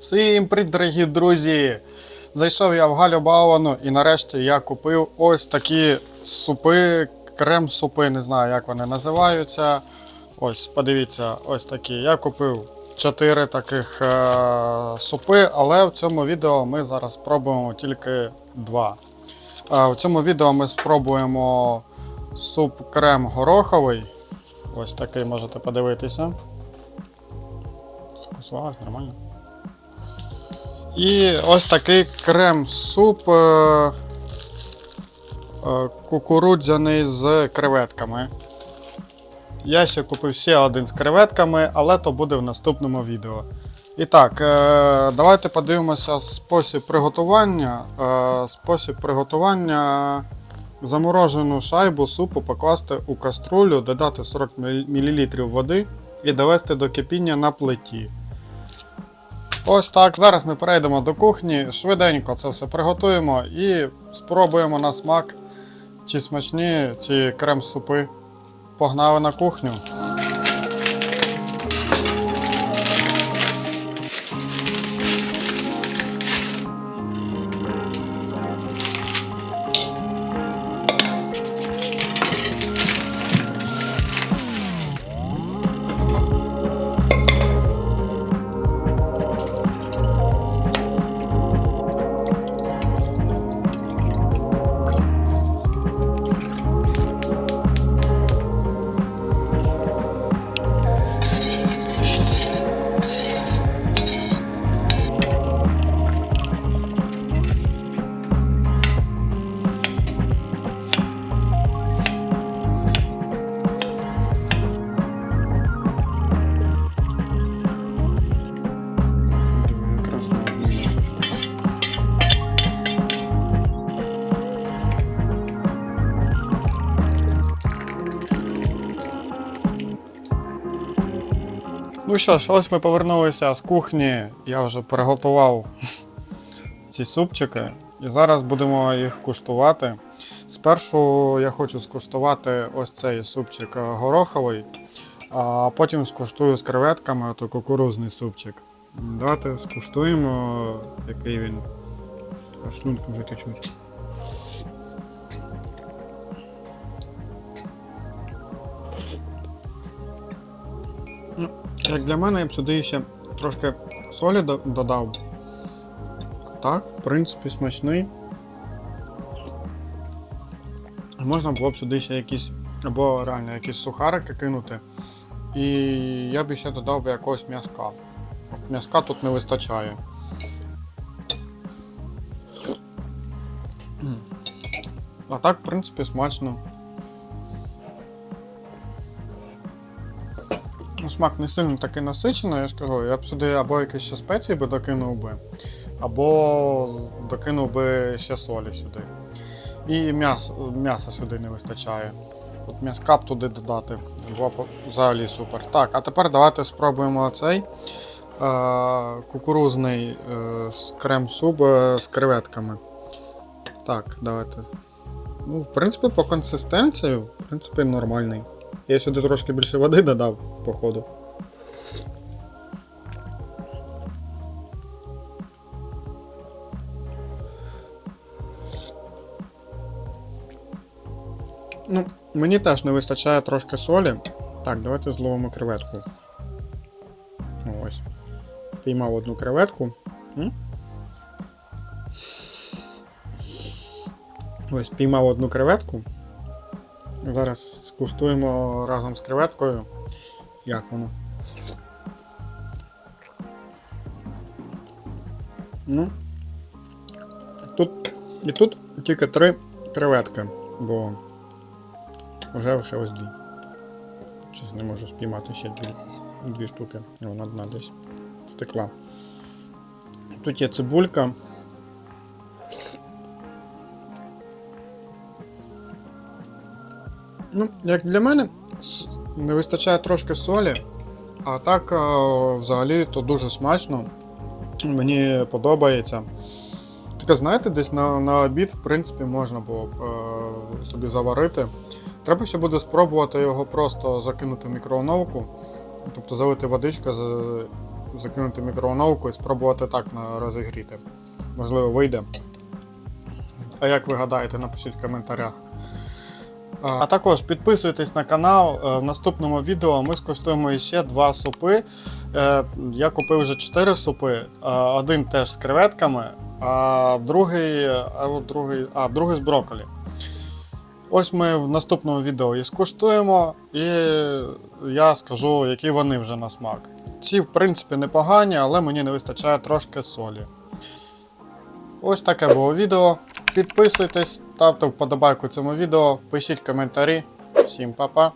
Всім привіт, дорогі друзі! Зайшов я в Галю Бауану і нарешті я купив ось такі супи, крем-супи, не знаю, як вони називаються. Ось, подивіться, ось такі. Я купив 4 таких е- супи, але в цьому відео ми зараз спробуємо тільки два. Е, в цьому відео ми спробуємо суп крем гороховий. Ось такий можете подивитися. Сфокусувалось нормально. І ось такий крем-суп е, е, кукурудзяний з креветками. Я ще купив ще один з креветками, але то буде в наступному відео. І так, е, давайте подивимося спосіб приготування. Спосіб приготування заморожену шайбу супу покласти у каструлю, додати 40 мл води і довести до кипіння на плиті. Ось так. Зараз ми перейдемо до кухні, швиденько це все приготуємо і спробуємо на смак, чи смачні ці крем-супи. Погнали на кухню. Ну що ж, ось ми повернулися з кухні. Я вже приготував ці супчики. І зараз будемо їх куштувати. Спершу я хочу скуштувати ось цей супчик гороховий, а потім скуштую з креветками, то кукурузний супчик. Давайте скуштуємо, який він. Аж шлунки вже течуть. Ну, як для мене, я б сюди ще трошки солі додав. Так, в принципі, смачний. Можна було б сюди ще якісь, або реально якісь сухарики кинути. І я б ще додав би якогось м'язка. От м'язка тут не вистачає. А так, в принципі, смачно. Ну, Смак не сильно такий насичений, я ж кажу, я б сюди або якісь ще спеції би докинув би, або докинув би ще солі сюди. І м'яса, м'яса сюди не вистачає. От м'яска б туди додати. Було взагалі супер. Так, а тепер давайте спробуємо цей е, кукурузний е, крем-суп е, з креветками. Так, давайте. Ну, в принципі, по консистенції, в принципі, нормальний. Я сюди трошки більше води додав, походу. Ну, мені теж не вистачає трошки солі. Так, давайте зловимо креветку. Ось. Піймав одну креветку. М? Ось, піймав одну креветку. Зараз скуштуємо разом з креветкою. Як воно. Ну. Тут і тут тільки три креветки, бо вже лише ось дві. Щось не можу спіймати ще дві, дві штуки. Вона одна десь втекла. Тут є цибулька. Ну, як для мене, не вистачає трошки солі, а так е, взагалі то дуже смачно. Мені подобається. Таке, знаєте, десь на, на обід, в принципі, можна було б е, собі заварити. Треба ще буде спробувати його просто закинути в мікроволновку, тобто залити водичка, за- закинути мікроволновку і спробувати так розігріти. Можливо, вийде. А як ви гадаєте, напишіть в коментарях. А також підписуйтесь на канал. Е, В наступному відео ми скуштуємо ще два супи. Е, Я купив вже 4 супи. Е, Один теж з креветками, а другий, а другий, а другий з брокколі. Ось ми в наступному відео їх скуштуємо, і я скажу, які вони вже на смак. Ці, в принципі, непогані, але мені не вистачає трошки солі. Ось таке було відео. Підписуйтесь, ставте вподобайку цьому відео, пишіть коментарі. Всім па-па.